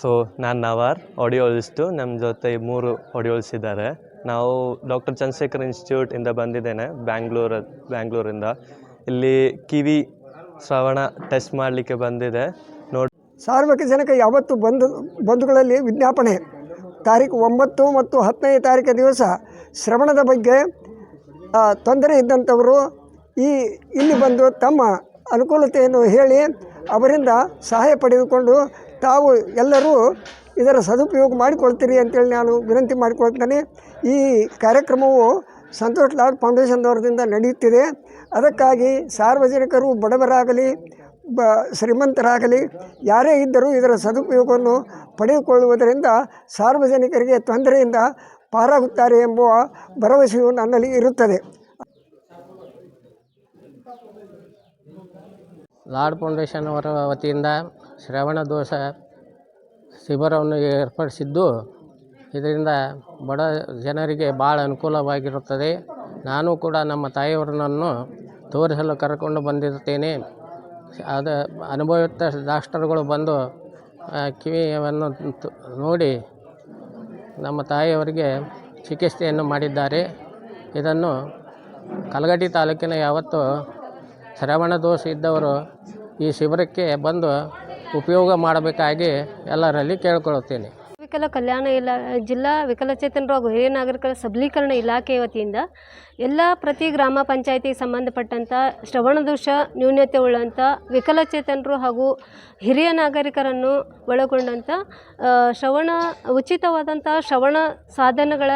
So ನಾನು ನವಾರ್ ಆಡಿಯೋಲಿಸ್ಟು ನಮ್ಮ ಜೊತೆ ಮೂರು ಆಡಿಯೋಲಿಸ್ಟ್ ಇದ್ದಾರೆ. ನಾವು ಡಾಕ್ಟರ್ ಚಂದ್ರಶೇಖರ್ ಇನ್ಸ್ಟಿಟ್ಯೂಟ್ ಇಂದ ಬಂದಿದ್ದೇನೆ ಬ್ಯಾಂಗ್ಳೂರ ಬ್ಯಾಂಗ್ಳೂರಿಂದ ಇಲ್ಲಿ ಕಿವಿ ಶ್ರವಣ ಟೆಸ್ಟ್ ಮಾಡಲಿಕ್ಕೆ ಬಂದಿದೆ. ನೋಡಿ ಸಾರ್ವಜನಿಕ ಯಾವತ್ತು ಬಂಧು ಬಂಧುಗಳಲ್ಲಿ ವಿಜ್ಞಾಪನೆ. ತಾರೀಕು ಒಂಬತ್ತು ಮತ್ತು ಹತ್ತನೇ ತಾರೀಕು ದಿವಸ ಶ್ರವಣದ ಬಗ್ಗೆ ತೊಂದರೆ ಇದ್ದಂಥವರು ಈ, ಇಲ್ಲಿ ಬಂದು ತಮ್ಮ ಅನುಕೂಲತೆಯನ್ನು ಹೇಳಿ ಅವರಿಂದ ಸಹಾಯ ಪಡೆದುಕೊಂಡು ತಾವು ಎಲ್ಲರೂ ಇದರ ಸದುಪಯೋಗ ಮಾಡಿಕೊಳ್ತೀರಿ ಅಂತೇಳಿ ನಾನು ವಿನಂತಿ ಮಾಡಿಕೊಳ್ತೇನೆ. ಈ ಕಾರ್ಯಕ್ರಮವು ಸಂತೋಷ್ ಲಾಡ್ ಫೌಂಡೇಶನ್ದವರದಿಂದ ನಡೆಯುತ್ತಿದೆ. ಅದಕ್ಕಾಗಿ ಸಾರ್ವಜನಿಕರು ಬಡವರಾಗಲಿ ಬ ಶ್ರೀಮಂತರಾಗಲಿ, ಯಾರೇ ಇದ್ದರೂ ಇದರ ಸದುಪಯೋಗವನ್ನು ಪಡೆದುಕೊಳ್ಳುವುದರಿಂದ ಸಾರ್ವಜನಿಕರಿಗೆ ತೊಂದರೆಯಿಂದ ಪಾರಾಗುತ್ತಾರೆ ಎಂಬುವ ಭರವಸೆಯು ನನ್ನಲ್ಲಿ ಇರುತ್ತದೆ. ಲಾರ್ಡ್ ಫೌಂಡೇಶನ್ ಅವರ ವತಿಯಿಂದ ಶ್ರವಣ ದೋಷ ಶಿಬಿರವನ್ನು ಏರ್ಪಡಿಸಿದ್ದು, ಇದರಿಂದ ಬಡ ಜನರಿಗೆ ಭಾಳ ಅನುಕೂಲವಾಗಿರುತ್ತದೆ. ನಾನು ಕೂಡ ನಮ್ಮ ತಾಯಿಯವರನ್ನು ತೋರಿಸಲು ಕರ್ಕೊಂಡು ಬಂದಿರುತ್ತೇನೆ. ಅದ ಅನುಭವಯುಕ್ತ ಡಾಕ್ಟರ್ಗಳು ಬಂದು ಕಿವಿಯನ್ನು ನೋಡಿ ನಮ್ಮ ತಾಯಿಯವರಿಗೆ ಚಿಕಿತ್ಸೆಯನ್ನು ಮಾಡಿದ್ದಾರೆ. ಇದನ್ನು ಕಲಗಟ್ಟಿ ತಾಲೂಕಿನ ಯಾವತ್ತು ಶ್ರವಣ ದೋಷ ಇದ್ದವರು ಈ ಶಿಬಿರಕ್ಕೆ ಬಂದು ಉಪಯೋಗ ಮಾಡಬೇಕಾಗಿ ಎಲ್ಲರಲ್ಲಿ ಕೇಳಿಕೊಳ್ಳುತ್ತೇನೆ. ವಿಕಲ ಕಲ್ಯಾಣ ಇಲಾ, ಜಿಲ್ಲಾ ವಿಕಲಚೇತನರು ಹಾಗೂ ಹಿರಿಯ ನಾಗರಿಕರ ಸಬಲೀಕರಣ ಇಲಾಖೆ ವತಿಯಿಂದ ಎಲ್ಲ ಪ್ರತಿ ಗ್ರಾಮ ಪಂಚಾಯಿತಿಗೆ ಸಂಬಂಧಪಟ್ಟಂಥ ಶ್ರವಣದೋಷ ನ್ಯೂನತೆ ಉಳ್ಳಂಥ ವಿಕಲಚೇತನರು ಹಾಗೂ ಹಿರಿಯ ನಾಗರಿಕರನ್ನು ಒಳಗೊಂಡಂಥ ಶ್ರವಣ ಉಚಿತವಾದಂಥ ಶ್ರವಣ ಸಾಧನಗಳ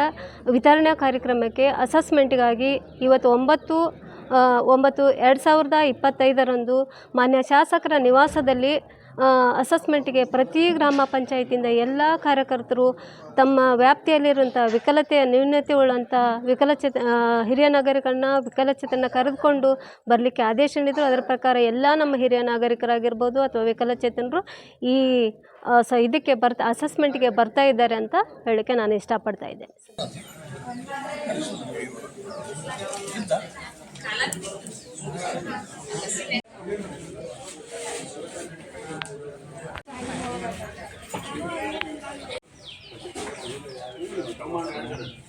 ವಿತರಣಾ ಕಾರ್ಯಕ್ರಮಕ್ಕೆ ಅಸೆಸ್ಮೆಂಟ್ಗಾಗಿ ಇವತ್ತು ಒಂಬತ್ತು ಒಂಬತ್ತು ಎರಡು ಸಾವಿರದ ಇಪ್ಪತ್ತೈದರಂದು ಮಾನ್ಯ ಶಾಸಕರ ನಿವಾಸದಲ್ಲಿ ಅಸೆಸ್ಮೆಂಟ್ಗೆ ಪ್ರತಿ ಗ್ರಾಮ ಪಂಚಾಯಿತಿಯಿಂದ ಎಲ್ಲ ಕಾರ್ಯಕರ್ತರು ತಮ್ಮ ವ್ಯಾಪ್ತಿಯಲ್ಲಿರುವಂಥ ವಿಕಲತೆಯ ನ್ಯೂನತೆ ಉಳ್ಳಂಥ ವಿಕಲಚೇತ ಹಿರಿಯ ನಾಗರಿಕರನ್ನ ವಿಕಲಚೇತನ ಕರೆದುಕೊಂಡು ಬರಲಿಕ್ಕೆ ಆದೇಶ ನೀಡಿದರು. ಅದರ ಪ್ರಕಾರ ಎಲ್ಲ ನಮ್ಮ ಹಿರಿಯ ನಾಗರಿಕರಾಗಿರ್ಬೋದು ಅಥವಾ ವಿಕಲಚೇತನರು ಈ ಸೊ, ಇದಕ್ಕೆ ಬರ್ತ, ಅಸೆಸ್ಮೆಂಟ್ಗೆ ಬರ್ತಾ ಇದ್ದಾರೆ ಅಂತ ಹೇಳಕ್ಕೆ ನಾನು ಇಷ್ಟಪಡ್ತಾ ಇದ್ದೇನೆ. Come on,